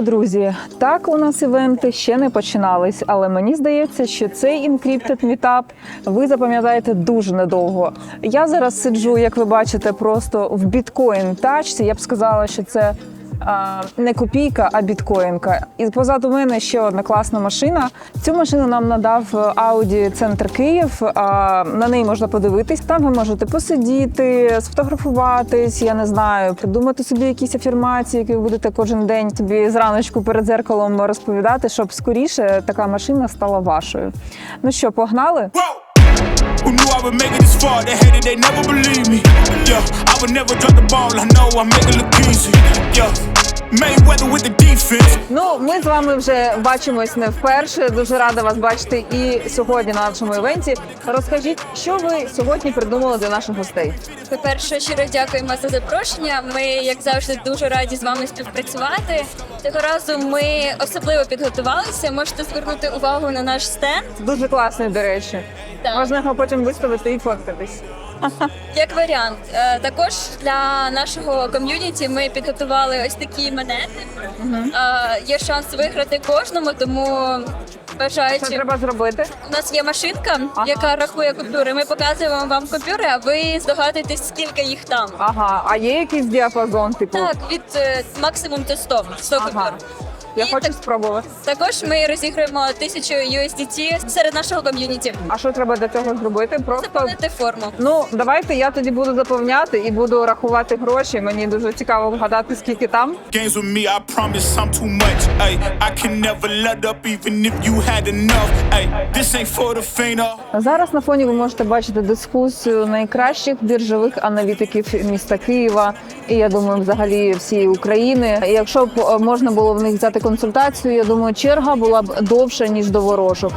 Друзі, так у нас івенти ще не починались, але мені здається, що цей Encrypted Meetup ви запам'ятаєте дуже недовго. Я зараз сиджу, як ви бачите, просто в біткоін тачці. Я б сказала, що це. Не копійка, а біткоїнка. І позаду мене ще одна класна машина. Цю машину нам надав Audi Центр Київ. На неї можна подивитись. Там ви можете посидіти, сфотографуватись, я не знаю, придумати собі якісь афірмації, які ви будете кожен день собі зраночку перед зеркалом розповідати, щоб скоріше така машина стала вашою. Ну що, погнали? Who knew I would make it this far? They hated, they never believe me. Yeah, I would never drop the ball. I know I make it look easy. Yeah, Mayweather with the defense. Ну, ми з вами вже бачимось не вперше. Дуже рада вас бачити і сьогодні на нашому івенті. Розкажіть, що ви сьогодні придумали для наших гостей? По-перше, щиро дякуємо за запрошення. Ми, як завжди, дуже раді з вами співпрацювати. Цього разу ми особливо підготувалися. Можете звернути увагу на наш стенд. Дуже класний, до речі. Так. Можна його потім виставити і фоткатись. Як варіант, Е, також для нашого ком'юніті ми підготували ось такі монети. Е, Є шанс виграти кожному, тому Що бажаючи. треба зробити? У нас є машинка, яка рахує купюри. Ми показуємо вам купюри, а ви здогадуєтесь, скільки їх там. Ага, а є якийсь діапазон, типу? Так, від е, максимум це 100, 100 Ага. Я І хочу так- спробувати. Також ми розіграємо 1000 USDT серед нашого ком'юніті. А що треба для цього зробити? Просто Заповнити форму. ну давайте я тоді буду заповняти і буду рахувати гроші. Мені дуже цікаво вгадати, скільки там. Games with me, I promise I'm too much. Ay, I can never let up even if you had enough. Ay, this ain't for the faint of Зараз на фоні ви можете бачити дискусію найкращих біржових аналітиків міста Києва і я думаю, взагалі всієї України. І Якщо б е, можна було в них взяти консультацію, я думаю, черга була б довша ніж до ворожок.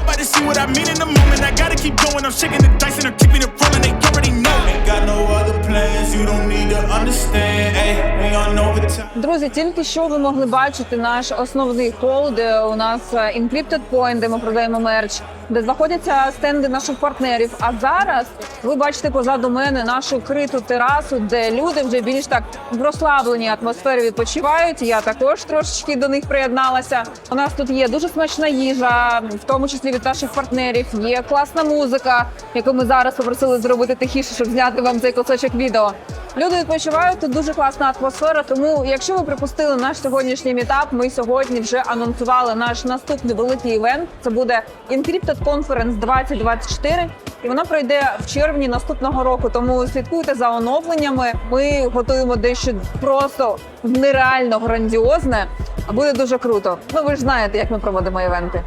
Друзі, тільки що ви могли бачити наш основний хол, де у нас е, Encrypted Point, де ми продаємо мерч, де знаходяться стенди наших партнерів. А зараз ви бачите позаду мене нашу криту терасу, де люди вже більш так в розслабленій атмосфері відпочивають. Я також трошечки до них приєдналася. У нас тут є дуже смачна їжа, в тому числі від наших партнерів. Є класна музика, яку ми зараз попросили зробити тихіше, щоб зняти вам цей кусочок відео. Люди відпочивають, тут дуже класна атмосфера. Тому, якщо ви припустили наш сьогоднішній мітап, ми сьогодні вже анонсували наш наступний великий івент. Це буде Encrypted Conference 2024. І вона пройде в червні наступного року. Тому слідкуйте за оновленнями. Ми готуємо дещо просто нереально грандіозне. Буде дуже круто. Ну ви ж знаєте, як ми проводимо івенти.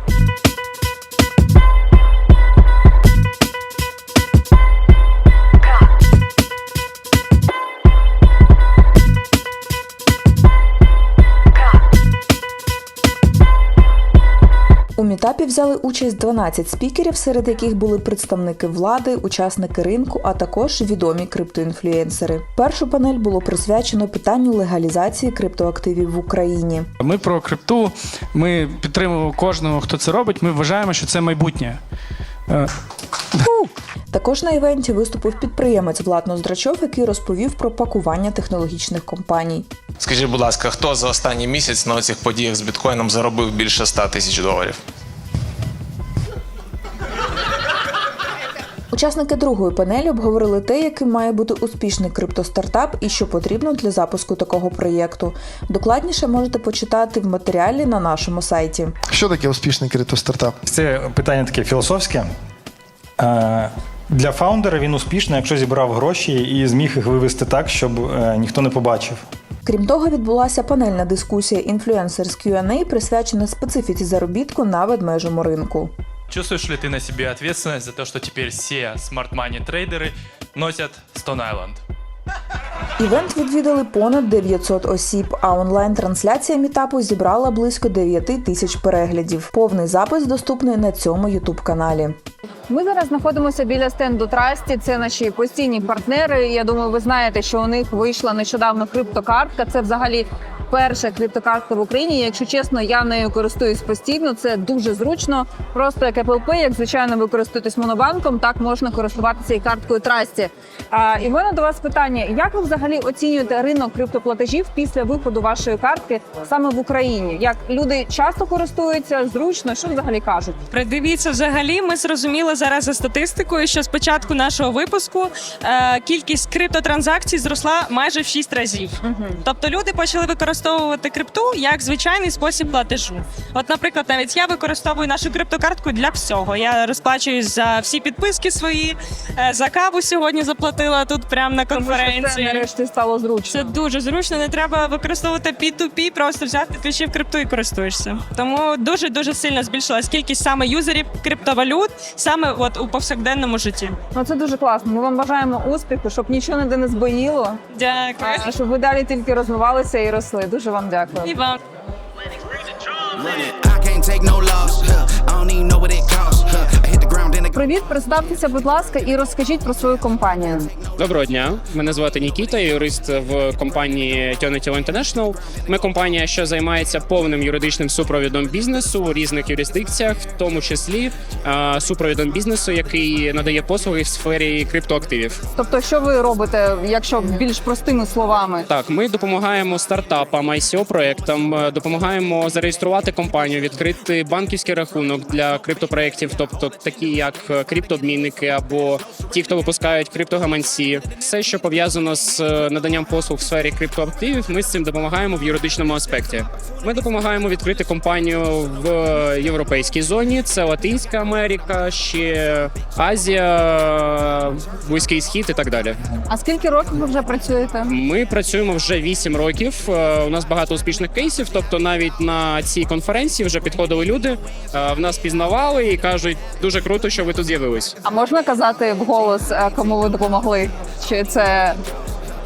Взяли участь 12 спікерів, серед яких були представники влади, учасники ринку, а також відомі криптоінфлюенсери. Першу панель було присвячено питанню легалізації криптоактивів в Україні. Ми про крипту, ми підтримуємо кожного, хто це робить. Ми вважаємо, що це майбутнє. Е, Також на івенті виступив підприємець Влад Ноздрачов, який розповів про пакування технологічних компаній. Скажіть, будь ласка, хто за останній місяць на цих подіях з біткоїном заробив більше 100 тисяч доларів? Учасники другої панелі обговорили те, яким має бути успішний криптостартап і що потрібно для запуску такого проєкту. Докладніше можете почитати в матеріалі на нашому сайті. Що таке успішний криптостартап? Це питання таке філософське. Е, Для фаундера він успішний, якщо зібрав гроші і зміг їх вивести так, щоб е, ніхто не побачив. Крім того, відбулася панельна дискусія Influencers Q&A, присвячена специфіці заробітку на ведмежому ринку. Чувствуешь ли ты на себе ответственность за то, что теперь все смарт-мани трейдеры носят Stone Island? Івент відвідали понад 900 осіб, а онлайн-трансляція мітапу зібрала близько 9 тисяч переглядів. Повний запис доступний на цьому ютуб каналі. Ми зараз знаходимося біля стенду Трасті. Це наші постійні партнери. Я думаю, ви знаєте, що у них вийшла нещодавно криптокартка. Це взагалі перша криптокартка в Україні. Якщо чесно, я нею користуюсь постійно. Це дуже зручно. Просто як Apple Pay, як звичайно, ви користуєтесь монобанком, так можна користуватися і карткою Трасті. А, і в мене до вас питання: як ви взагалі оцінюєте ринок криптоплатежів після виходу вашої картки саме в Україні? Як люди часто користуються, зручно, що взагалі кажуть? Придивіться, взагалі, ми зрозуміли зараз за статистикою, що з початку нашого випуску е, кількість криптотранзакцій зросла майже в 6 разів. Тобто люди почали використовувати крипту як звичайний спосіб платежу. От, наприклад, навіть я використовую нашу криптокартку для всього. Я розплачуюсь за всі підписки свої, е, за каву сьогодні заплатила тут прямо на Тому що це конференції. нарешті стало зручно. Це дуже зручно, не треба використовувати P2P, просто взяв, підключив крипту і користуєшся. Тому дуже дуже сильно збільшилась кількість саме юзерів криптовалют, саме от у повсякденному житті. Ну це дуже класно. Ми вам бажаємо успіху, щоб нічого ніде не збоїло, Дякую. а щоб ви далі тільки розвивалися і росли. Дуже вам дякую. І вам. I can't take no loss. Huh. I don't even know what it costs. Привіт, представтеся, будь ласка, і розкажіть про свою компанію. Доброго дня. Мене звати Нікіта, я юрист в компанії Tionity International. Ми компанія, що займається повним юридичним супровідом бізнесу у різних юрисдикціях, в тому числі е, супровідом бізнесу, який надає послуги в сфері криптоактивів. Тобто, що ви робите, якщо більш простими словами? Так, ми допомагаємо стартапам, ICO проектам, допомагаємо зареєструвати компанію, відкрити банківський рахунок для криптопроєктів, тобто такі як е, криптообмінники або ті, хто випускають криптогаманці. Все, що пов'язано з е, наданням послуг в сфері криптоактивів, ми з цим допомагаємо в юридичному аспекті. Ми допомагаємо відкрити компанію в європейській зоні. Це Латинська Америка, ще Азія, Близький Схід і так далі. А скільки років ви вже працюєте? Ми працюємо вже 8 років. Е, У нас багато успішних кейсів. Тобто, навіть на цій конференції вже підходили люди, е, в нас пізнавали і кажуть, дуже круто, що ви тут з'явились. А можна казати вголос, е, кому ви допомогли? Чи це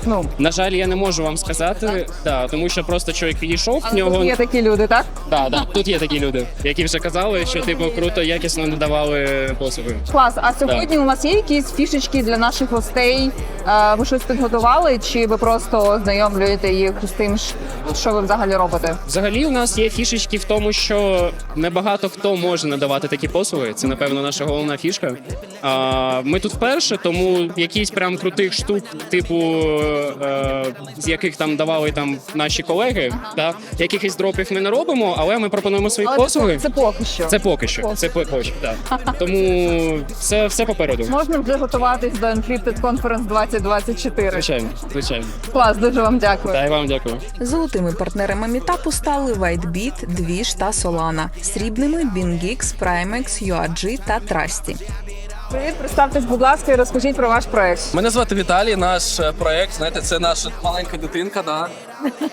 ну На жаль, я не можу вам сказати, да, тому що просто чоловік підійшов в нього. тут є такі люди, так? Да, да, тут є такі люди, які вже казали, що типу круто, якісно надавали послуги. Клас. А сьогодні у вас є якісь фішечки для наших гостей? Е, Ви щось підготували, чи ви просто ознайомлюєте їх з тим, ш- що ви взагалі робите? Взагалі, у нас є фішечки в тому, що небагато хто може надавати такі послуги. Це напевно наша головна фішка. А, ми тут вперше, тому якісь прям крутих штук, типу е, з яких там давали там наші колеги, да, якихось дропів ми не робимо, але ми пропонуємо свої Але послуги. це поки що. Це поки що. Це поки що, так. Тому це все попереду. Можна вже готуватись до Encrypted Conference 2024. Звичайно, звичайно. Клас, дуже вам дякую. Та й вам дякую. Золотими партнерами мітапу стали WhiteBit, Двіж та Solana, срібними BingX, Primex, UAG та Trusty. Привіт, представтесь, будь ласка, і розкажіть про ваш проект. Мене звати Віталій. Наш е, проект, знаєте, це наша маленька дитинка. Да?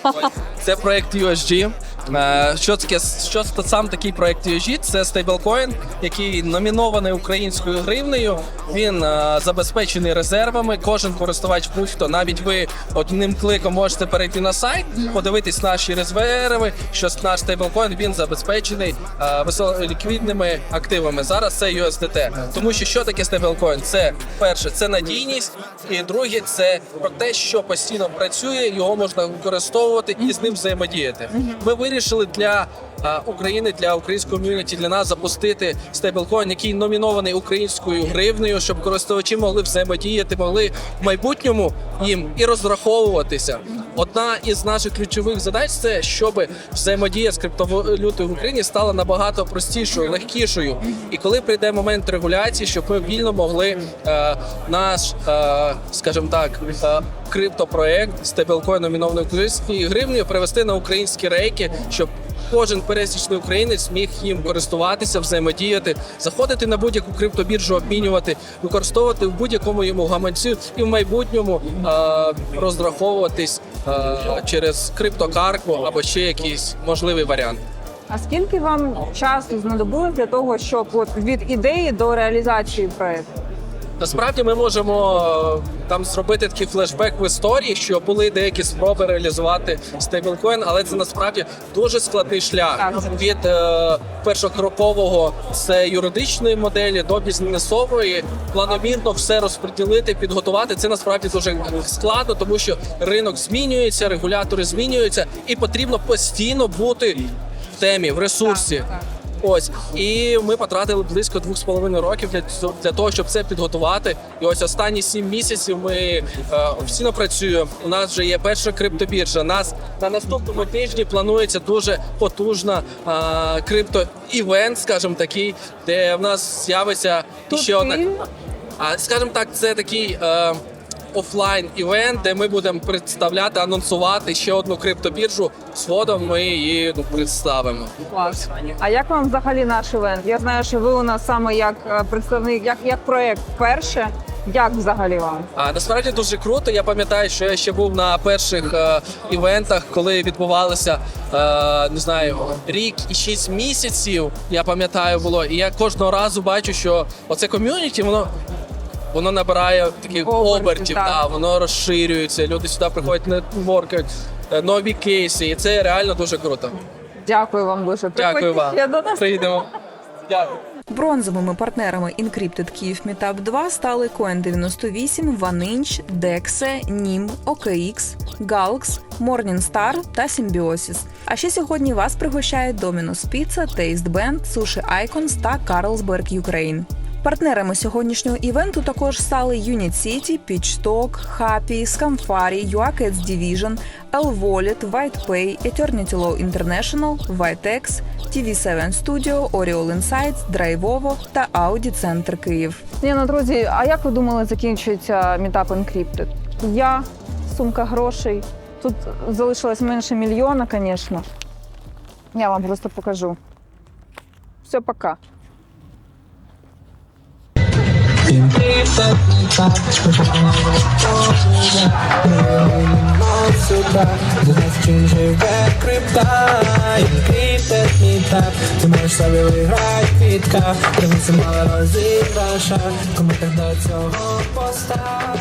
Це проект USG. Е, Що таке що сам такий проект USG? Це стейблкоін, який номінований українською гривнею. Він е, забезпечений резервами. Кожен користувач, будь-хто, навіть ви одним кликом можете перейти на сайт, подивитись наші резерви. Що наш стейблкоін він забезпечений е, активами. Зараз це USDT. Тому що що таке стейблкоін? Це перше, це надійність, і друге, це про те, що постійно працює, його можна використовувати і з ним взаємодіяти. Ми вирішили для а, України, для української ком'юніті, для нас запустити стейблкоін, який номінований українською гривнею, щоб користувачі могли взаємодіяти, могли в майбутньому їм і розраховуватися. Одна із наших ключових задач це щоб взаємодія з криптовалютою в Україні стала набагато простішою, легкішою. І коли прийде момент регуляції, щоб ми вільно могли е, наш, е, скажімо так, е, криптопроект номінованою українською гривнею привести на українські рейки, щоб Кожен пересічний українець міг їм користуватися, взаємодіяти, заходити на будь-яку криптобіржу, обмінювати, використовувати в будь-якому йому гаманцю і в майбутньому е, розраховуватись е, через криптокарку або ще якийсь можливий варіант. А скільки вам часу знадобилось для того, щоб от від ідеї до реалізації проекту? Насправді ми можемо е, там зробити такий флешбек в історії, що були деякі спроби реалізувати стейблкоін, але це насправді дуже складний шлях від е, першокрокового це юридичної моделі до бізнесової. Планомірно все розподілити, підготувати. Це насправді дуже складно, тому що ринок змінюється, регулятори змінюються, і потрібно постійно бути в темі, в ресурсі. Ось і ми потратили близько двох з половиною років для для того, щоб це підготувати. І ось останні сім місяців ми е, офіційно працюємо. У нас вже є перша криптобіржа. Нас на наступному тижні планується дуже потужна е, крипто івент, скажімо такий, де в нас з'явиться ще одна. А скажімо так, це такий. Е, Офлайн івент, де ми будемо представляти, анонсувати ще одну криптобіржу. Згодом ми її ну, представимо. Клас. А як вам взагалі наш івент? Я знаю, що ви у нас саме як е, представник, як, як проект перше. Як взагалі вам? А насправді дуже круто. Я пам'ятаю, що я ще був на перших е, івентах, коли відбувалося е, не знаю рік і шість місяців. Я пам'ятаю, було, і я кожного разу бачу, що оце ком'юніті, воно. Воно набирає таких Обертів, обертів, так. да, воно розширюється. Люди сюди приходять нетворкають, е, нові кейси, і це реально дуже круто. Дякую вам дуже. Дякую вам. ще до нас. Приїдемо. Дякую. Бронзовими партнерами Encrypted Kyiv Meetup 2 стали Coin98, OneInch, Dexe, NIM, OKX, Galx, Morningstar та Symbiosis. А ще сьогодні вас пригощають Domino's Pizza, Taste Band, Sushi Icons та Carlsberg Ukraine. Партнерами сьогоднішнього івенту також стали Unit City, PitchTalk, Happy, Scamfari, UACats Division, L-Wallet, WhitePay, Eternity Law International, Vitex, TV7 Studio, Oriol Insights, Драйвово та Audi Центр Київ. Ні, ну друзі, а як ви думали, закінчується мітап Encrypted? Я, сумка грошей. Тут залишилось менше мільйона, звісно. Я вам просто покажу. Все, пока. Ти можеш собі виграти квітка, ти мало розіграша, кому так цього постав.